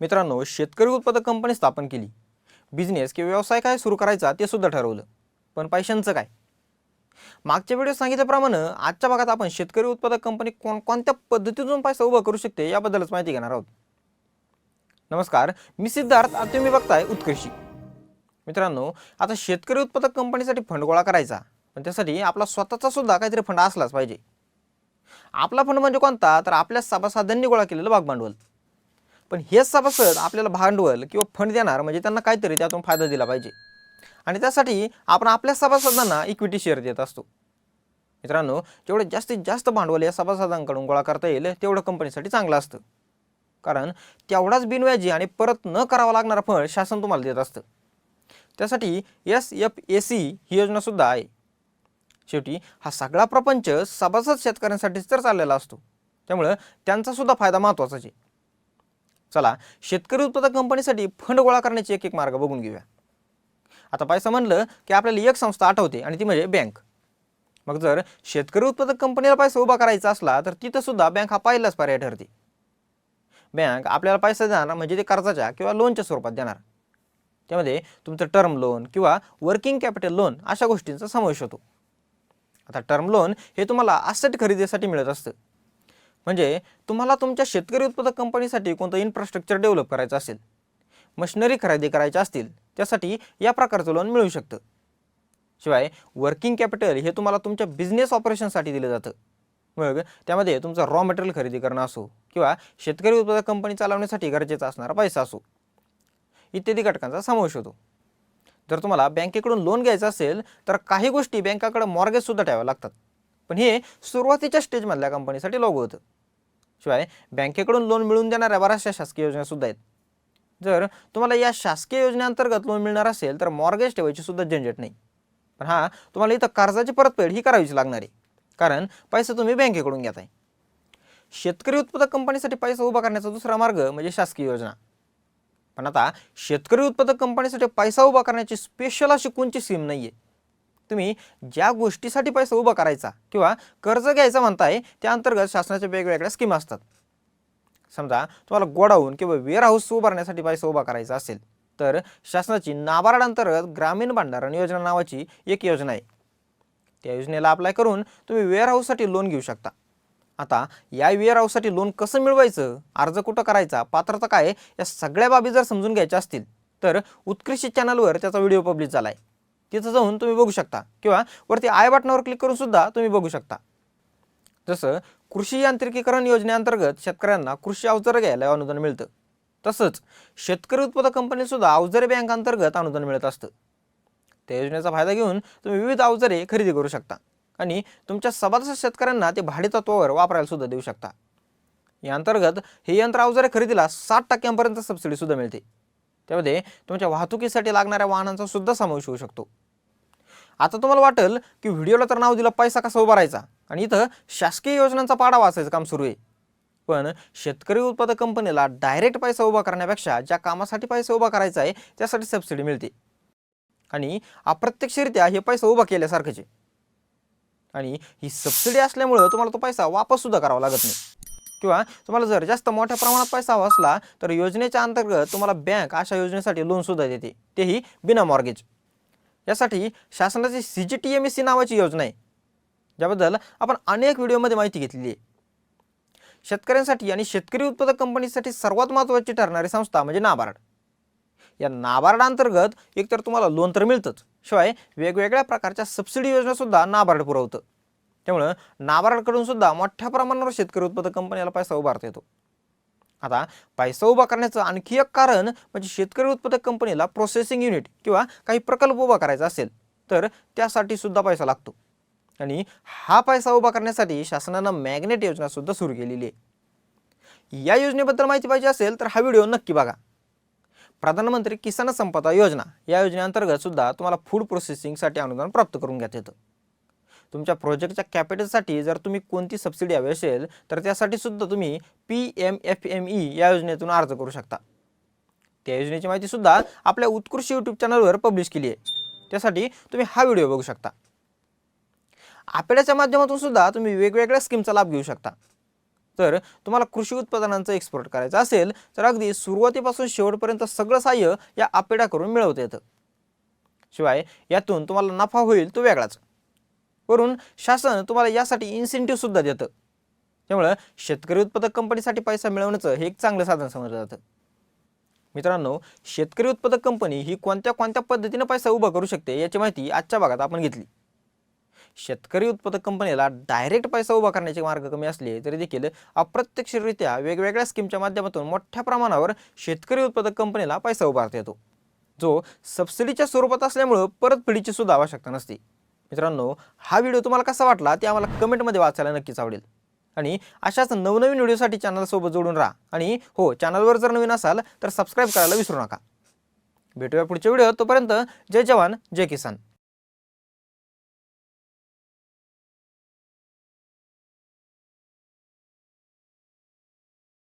मित्रांनो शेतकरी उत्पादक कंपनी स्थापन केली. बिझनेस किंवा व्यवसाय काय सुरू करायचा ते सुद्धा ठरवलं. पण पैशांचं काय? मागच्या व्हिडिओ सांगितल्याप्रमाणे आजच्या भागात आपण शेतकरी उत्पादक कंपनी कोण कोणत्या पद्धतीतून पैसा उभा करू शकते याबद्दलच माहिती घेणार आहोत. नमस्कार मी सिद्धार्थ आणि तुम्ही बघताय उत्कृषी मित्रांनो आता शेतकरी उत्पादक कंपनीसाठी फंड गोळा करायचा पण त्यासाठी आपला स्वतःचा सुद्धा काहीतरी फंड असलाच पाहिजे. आपला फंड म्हणजे कोणता? तर आपल्या सभासदांनी गोळा केलेलं भागभांडवल. पण हेच सभासद आपल्याला भांडवल किंवा फंड देणार म्हणजे त्यांना काहीतरी त्यातून फायदा दिला पाहिजे. आणि त्यासाठी आपण आपल्या सभासदांना इक्विटी शेअर देत असतो. मित्रांनो जेवढं जास्तीत जास्त भांडवल या सभासदांकडून गोळा करता येईल तेवढं कंपनीसाठी चांगलं असतं. कारण तेवढाच बिनव्याजी आणि परत न करावा लागणारा फळ शासन तुम्हाला देत असतं. त्यासाठी एस एफ ए सी ही योजनासुद्धा आहे. शेवटी हा सगळा प्रपंच सभासद शेतकऱ्यांसाठीच तर चाललेला असतो. त्यामुळं त्यांचासुद्धा फायदा महत्त्वाचाच आहे. चला शेतकरी उत्पादक कंपनीसाठी फंड गोळा करण्याचे एक एक मार्ग बघून घेऊया. आता पैसा म्हणलं की आपल्याला एक संस्था आठवते आणि ती म्हणजे बँक. मग जर शेतकरी उत्पादक कंपनीला पैसा उभा करायचा असला तर तिथं सुद्धा बँक हा पहिलाच पर्याय ठरते. बँक आपल्याला पैसा देणार म्हणजे ते कर्जाच्या किंवा लोनच्या स्वरूपात देणार. त्यामध्ये तुमचं टर्म लोन किंवा वर्किंग कॅपिटल लोन अशा गोष्टींचा समावेश होतो. आता टर्म लोन हे तुम्हाला असेट खरेदीसाठी मिळत असतं. म्हणजे तुम्हाला तुमच्या शेतकरी उत्पादक कंपनीसाठी कोणतं इन्फ्रास्ट्रक्चर डेव्हलप करायचं असेल मशिनरी खरेदी करायच्या असतील त्यासाठी या प्रकारचं लोन मिळू शकतं. शिवाय वर्किंग कॅपिटल हे तुम्हाला तुमच्या बिझनेस ऑपरेशनसाठी दिलं जातं. मग त्यामध्ये तुमचं रॉ मटेरियल खरेदी करणं असो किंवा शेतकरी उत्पादक कंपनी चालवण्यासाठी गरजेचा असणारा पैसा असो इत्यादी घटकांचा समावेश होतो. जर तुम्हाला बँकेकडून लोन घ्यायचं असेल तर काही गोष्टी बँकाकडे मॉर्गेजसुद्धा ठेवाव्या लागतात. पण हे सुरुवातीच्या स्टेजमधल्या कंपनीसाठी लागू होतं. शिवाय बँकेकडून लोन मिळून देणाऱ्या बऱ्याचशा शासकीय योजनासुद्धा आहेत. जर तुम्हाला या शासकीय योजनेअंतर्गत लोन मिळणार असेल तर मॉर्गेज ठेवायची सुद्धा झंझट नाही. पण हा तुम्हाला इथं कर्जाची परतफेड ही करावीच लागणार आहे. कारण पैसा तुम्ही बँकेकडून घेत आहे शेतकरी उत्पादक कंपनीसाठी पैसा उभा करण्याचा दुसरा मार्ग म्हणजे शासकीय योजना. पण आता शेतकरी उत्पादक कंपनीसाठी पैसा उभा करण्याची स्पेशल अशी कोणची स्कीम नाही आहे तुम्ही ज्या गोष्टीसाठी पैसा उभा करायचा किंवा कर्ज घ्यायचा म्हणताय त्या अंतर्गत शासनाच्या वेगवेगळ्या स्कीम असतात. समजा तुम्हाला गोडाऊन किंवा वेअर हाऊस उभारण्यासाठी पैसा उभा करायचा असेल तर शासनाची नाबार्ड अंतर्गत ग्रामीण भांडारण योजना नावाची एक योजना आहे. त्या योजनेला अप्लाय करून तुम्ही वेअर हाऊससाठी लोन घेऊ शकता. आता या वेअर हाऊससाठी लोन कसं मिळवायचं अर्ज कुठं करायचा पात्रता काय या सगळ्या बाबी जर समजून घ्यायच्या असतील तर उत्कृष्ट चॅनलवर त्याचा व्हिडिओ पब्लिश झाला आहे तिथं जाऊन तुम्ही बघू शकता. किंवा वरती आय बटनावर क्लिक करून सुद्धा तुम्ही बघू शकता. जसं कृषी यांत्रिकीकरण योजनेअंतर्गत शेतकऱ्यांना कृषी अवजारं घ्यायला अनुदान मिळतं. तसंच शेतकरी उत्पादक कंपनीसुद्धा अवजारे बँक अंतर्गत अनुदान मिळत असतं. त्या योजनेचा फायदा घेऊन तुम्ही विविध अवजारे खरेदी करू शकता. आणि तुमच्या सभासद शेतकऱ्यांना ते भाडेतत्वावर वापरायला सुद्धा देऊ शकता. या अंतर्गत हे यंत्र अवजारे खरेदीला साठ टक्क्यांपर्यंत सबसिडी सुद्धा मिळते. त्यामध्ये तुमच्या वाहतुकीसाठी लागणाऱ्या वाहनांचा सुद्धा समावेश होऊ शकतो. आता तुम्हाला वाटेल की व्हिडिओला तर नाव दिलं पैसा कसा उभारायचा आणि इथं शासकीय योजनांचा पाडा वाचायचं काम सुरू आहे. पण शेतकरी उत्पादक कंपनीला डायरेक्ट पैसा उभा करण्यापेक्षा ज्या कामासाठी पैसा उभा करायचा आहे त्यासाठी सबसिडी मिळते. आणि अप्रत्यक्षरित्या हे पैसा उभा केल्यासारखंच आहे. आणि ही सबसिडी असल्यामुळं तुम्हाला तो पैसा वापस सुद्धा करावा लागत नाही. किंवा तुम्हाला जर जास्त मोठ्या प्रमाणात पैसा हवा असला तर योजनेच्या अंतर्गत तुम्हाला बँक अशा योजनेसाठी लोनसुद्धा देते. तेही बिना मॉर्गेज यासाठी शासनाची C G T M S C नावाची योजना आहे. ज्याबद्दल आपण अनेक व्हिडिओमध्ये माहिती घेतलेली आहे. शेतकऱ्यांसाठी आणि शेतकरी उत्पादक कंपनीसाठी सर्वात महत्त्वाची ठरणारी संस्था म्हणजे नाबार्ड. या नाबार्ड अंतर्गत एकतर तुम्हाला लोन तर मिळतंच शिवाय वेगवेगळ्या प्रकारच्या सबसिडी योजनासुद्धा नाबार्ड पुरवतं. त्यामुळं नाबार्डकडून सुद्धा मोठ्या प्रमाणावर शेतकरी उत्पादक कंपनीला पैसा उभारता येतो. आता पैसा उभा करण्याचं आणखी एक कारण म्हणजे शेतकरी उत्पादक कंपनीला प्रोसेसिंग युनिट किंवा काही प्रकल्प उभा करायचा असेल तर त्यासाठी सुद्धा पैसा लागतो. आणि हा पैसा उभा करण्यासाठी शासनानं मॅग्नेट योजनासुद्धा सुरू केलेली आहे. या योजनेबद्दल माहिती पाहिजे असेल तर हा व्हिडिओ नक्की बघा. प्रधानमंत्री किसान संपदा योजना या योजनेअंतर्गत सुद्धा तुम्हाला फूड प्रोसेसिंगसाठी अनुदान प्राप्त करून घेता येतं. तुमच्या प्रोजेक्टच्या कॅपिटलसाठी जर तुम्ही कोणती सबसिडी हवी असेल तर त्यासाठी सुद्धा तुम्ही P M F M E या योजनेतून अर्ज करू शकता. त्या योजनेची माहिती सुद्धा आपल्या उत्कृष्ट यूट्यूब चॅनलवर पब्लिश केली आहे. त्यासाठी तुम्ही हा व्हिडिओ बघू शकता. आपेड्याच्या माध्यमातून सुद्धा तुम्ही वेगवेगळ्या स्कीमचा लाभ घेऊ शकता. तर तुम्हाला कृषी उत्पादनांचं एक्सपोर्ट करायचं असेल तर अगदी सुरुवातीपासून शेवटपर्यंत सगळं सहाय्य या आपेडा करून मिळवता येतं. शिवाय यातून तुम्हाला नफा होईल तो वेगळाच. वरून शासन तुम्हाला यासाठी इन्सेंटिव्ह सुद्धा देतं. त्यामुळं शेतकरी उत्पादक कंपनीसाठी पैसा मिळवण्याचं हे एक चांगलं साधन समजलं जातं. मित्रांनो शेतकरी उत्पादक कंपनी ही कोणत्या कोणत्या पद्धतीनं पैसा उभा करू शकते याची माहिती आजच्या भागात आपण घेतली. शेतकरी उत्पादक कंपनीला डायरेक्ट पैसा उभा करण्याचे मार्ग कमी असले तरी देखील अप्रत्यक्षरित्या वेगवेगळ्या स्कीमच्या माध्यमातून मोठ्या प्रमाणावर शेतकरी उत्पादक कंपनीला पैसा उभारता येतो. जो सबसिडीच्या स्वरूपात असल्यामुळं परतफेडीची सुद्धा आवश्यकता नसते. मित्रांनो हा व्हिडिओ तुम्हाला कसा वाटला ते आम्हाला कमेंटमध्ये वाचायला नक्कीच आवडेल. आणि अशाच नवनवीन व्हिडिओसाठी चॅनलसोबत जोडून राहा. आणि हो चॅनलवर जर नवीन असाल तर सबस्क्राईब करायला विसरू नका. भेटूया पुढच्या व्हिडिओ तोपर्यंत जय जवान जय किसान.